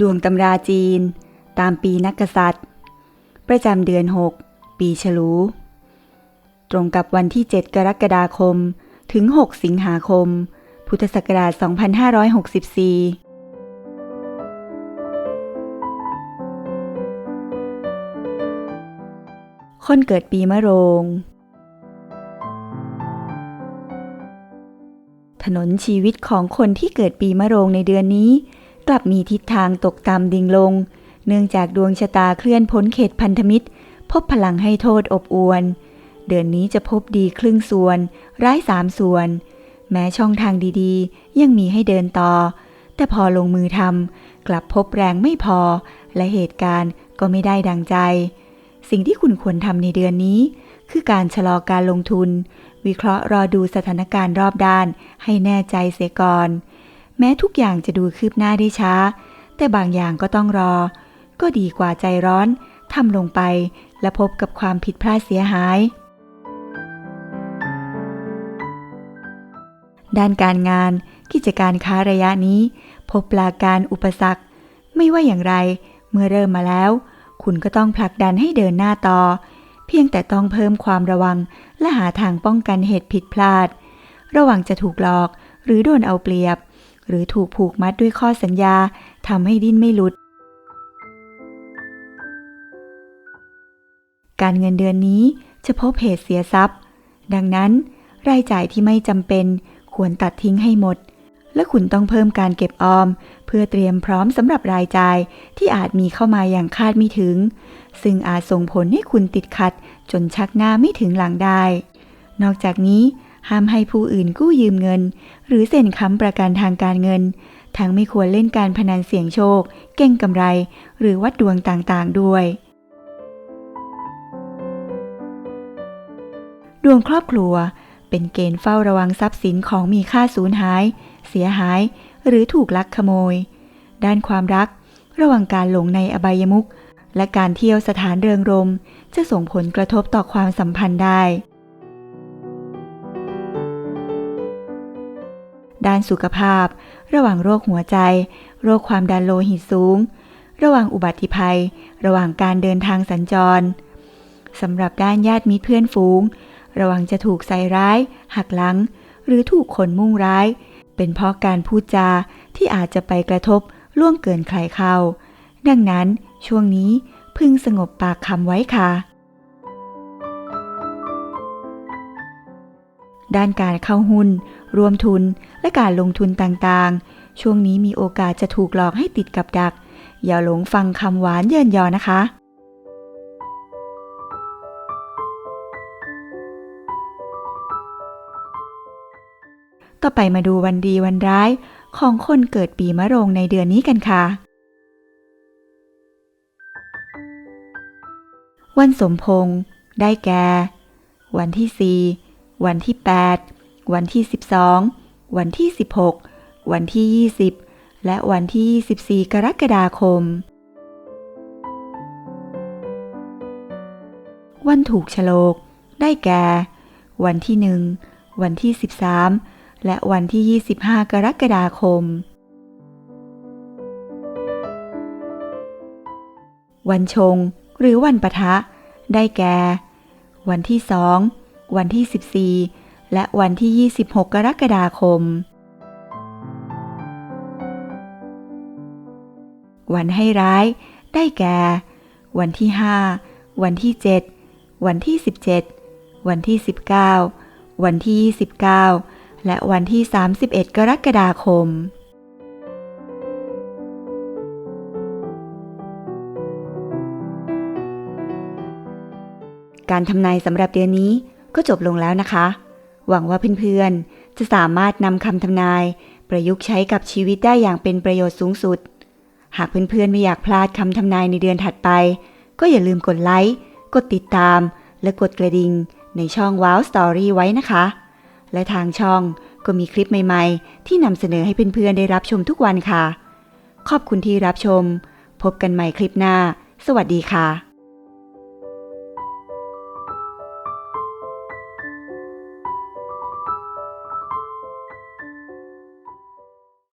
ดวงตำราจีน ตามปีนักกษัตริย์ ประจำเดือน 6 ปีฉลู ตรงกับวันที่ 7 กรกฎาคม ถึง 6 สิงหาคม พุทธศักราช 2564คนเกิดปีมะโรง ถนนชีวิตของคนที่เกิดปีมะโรงในเดือนนี้ กลับมีทิศทางตกต่ำดิ่งลง เนื่องจากดวงชะตาเคลื่อนพ้นเขตพันธมิตร พบพลังให้โทษอบอวน เดือนนี้จะพบดีครึ่งส่วน ร้ายสามส่วน แม้ช่องทางดีๆ ยังมีให้เดินต่อ แต่พอลงมือทำกลับพบแรงไม่พอ และเหตุการณ์ก็ไม่ได้ดังใจ สิ่งที่คุณควรทำในเดือนนี้ คือการชะลอการลงทุน วิเคราะห์รอดูสถานการณ์รอบด้านให้แน่ใจเสียก่อน แม้ทุกอย่างจะดูคืบหน้าได้ช้า แต่บางอย่างก็ต้องรอ ก็ดีกว่าใจร้อนทำลงไปและพบกับความผิดพลาดเสียหาย ด้านการงานกิจการค้าระยะนี้ พบปลาการอุปสรรค ไม่ว่าอย่างไรเมื่อเริ่มมาแล้ว คุณก็ต้องผลักดันให้เดินหน้าต่อ เพียงแต่ต้องเพิ่มความระวังและหาทางป้องกันเหตุผิดพลาด ระว่างจะถูกหลอกหรือโดนเอาเปรียบ หรือถูกผูกมัดด้วยข้อสัญญาทำให้ดิ้นไม่หลุด การเงินเดือนนี้จะพบเหตุเสียทรัพย์ ดังนั้น รายจ่ายที่ไม่จำเป็นควรตัดทิ้งให้หมด และคุณต้องเพิ่มการเก็บออม เพื่อเตรียมพร้อมสำหรับรายจ่ายที่อาจมีเข้ามาอย่างคาดไม่ถึง ซึ่งอาจส่งผลให้คุณติดขัดจนชักหน้าไม่ถึงหลังได้ นอกจากนี้ ห้ามให้ผู้อื่นกู้ยืมเงิน หรือเซ็นค้ำประกันทางการเงิน ทั้งไม่ควรเล่นการพนันเสี่ยงโชค เก่งกำไร หรือวัดดวงต่างๆ ด้วย ดวงครอบครัว เป็นเกณฑ์เฝ้าระวังทรัพย์สินของมีค่าสูญหาย เสียหาย หรือถูกลักขโมย ด้านความรัก ระวังการหลงในอบายมุขและการเที่ยวสถานเริงรม จะส่งผลกระทบต่อความสัมพันธ์ได้ ด้านสุขภาพ ระหว่างโรคหัวใจ โรคความดันโลหิตสูง ระหว่างอุบัติภัย ระหว่างการเดินทางสัญจรสำหรับด้านญาติมิตรเพื่อนฝูง ระวังจะถูกใส่ร้าย หักหลัง หรือถูกคนมุ่งร้าย เป็นเพราะการพูดจาที่อาจจะไปกระทบล่วงเกินใครเขาดังนั้นช่วงนี้พึงสงบปากคำไว้ค่ะ ด้านการเข้าหุ้น รวมทุน และการลงทุนต่างๆ ช่วงนี้มีโอกาสจะถูกหลอกให้ติดกับดัก อย่าหลงฟังคำหวานเยินยอนะคะต่อไปมาดูวันดีวันร้ายของคนเกิดปีมะโรงในเดือนนี้กันค่ะ วันสมพงษ์ได้แก่ วันที่4 วันที่ 8 วันที่ 12 วันที่ 16 วันที่ 20 และวันที่ 24 กรกฎาคม วันถูกฉลก ได้แก่ วันที่ 1 วันที่ 13 และวันที่ 25 กรกฎาคม วันชง หรือวันปะทะ ได้แก่ วันที่2 วันที่ 14 และวันที่ 26 กรกฎาคม วันให้ร้าย ได้แก่ วันที่ 5 วันที่ 7 วันที่ 17 วันที่ 19 วันที่ 29 และวันที่ 31 กรกฎาคมการทำนายสำหรับเดือนนี้ ก็จบลงแล้วนะคะ หวังว่าเพื่อนๆ จะสามารถนำคำทำนาย ประยุกต์ใช้กับชีวิตได้อย่างเป็นประโยชน์สูงสุด หากเพื่อนๆ ไม่อยากพลาดคำทำนายในเดือนถัดไป ก็อย่าลืมกดไลค์ กดติดตาม และกดกระดิ่งในช่อง Wow Story ไว้นะคะ และทางช่องก็มีคลิปใหม่ๆ ที่นำเสนอให้เพื่อนๆ ได้รับชมทุกวันค่ะ ขอบคุณที่รับชม พบกันใหม่คลิปหน้า สวัสดีค่ะ